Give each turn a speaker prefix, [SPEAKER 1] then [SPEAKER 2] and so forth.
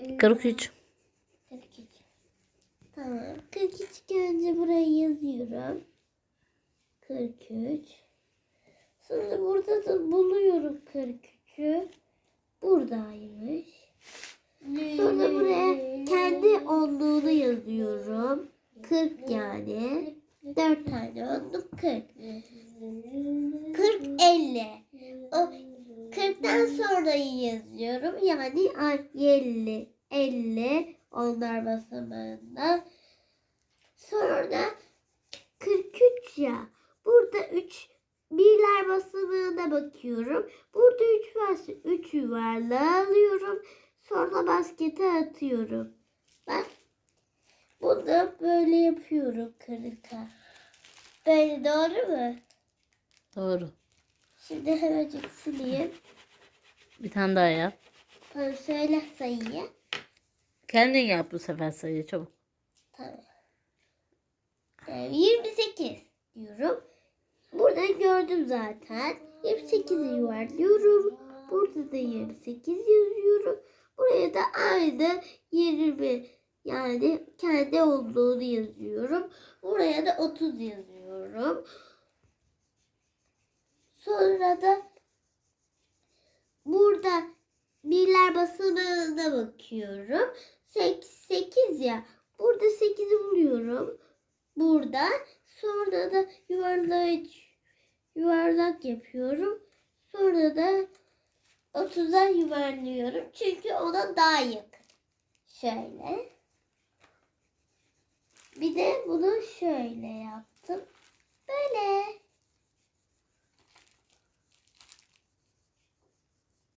[SPEAKER 1] Ee,
[SPEAKER 2] 43.
[SPEAKER 1] 43. Tamam. 43 önce buraya yazıyorum. 43. Sonra burada da buluyorum 43'ü. Buradaymış. Sonra buraya kendi onluğunu yazıyorum. 40 yani. 4 tane onluk 40. 40 50. O 40'tan sonra yazıyorum. Yani ay, 50 50 onlar basamağında. Sonra 43 ya. Burada 3 birler basamağına bakıyorum. Burada 3 varsa 3 yuvarlağı alıyorum. Sonra baskete atıyorum. Bak. Bunu böyle yapıyorum kırıka. Böyle doğru mu?
[SPEAKER 2] Doğru.
[SPEAKER 1] Şimdi hemencik sileyim.
[SPEAKER 2] Bir tane daha yap.
[SPEAKER 1] Bana söyle sayıyı.
[SPEAKER 2] Kendin yap bu sefer sayıyı çabuk.
[SPEAKER 1] Tamam. Ee, 28 diyorum. Burada gördüm zaten. 28'i yuvarlıyorum. Burada da 28 yazıyorum. Buraya da aynı 20 yani kendi olduğunu yazıyorum. Buraya da 30 yazıyorum. Sonra da burada birler basamağına bakıyorum. 8 ya. Burada 8'i buluyorum. Burada. Sonra da yuvarlak yuvarlak yapıyorum. Sonra da 30'a yuvarlıyorum. Çünkü ona daha yakın. Şöyle. Bir de bunu şöyle. Böyle.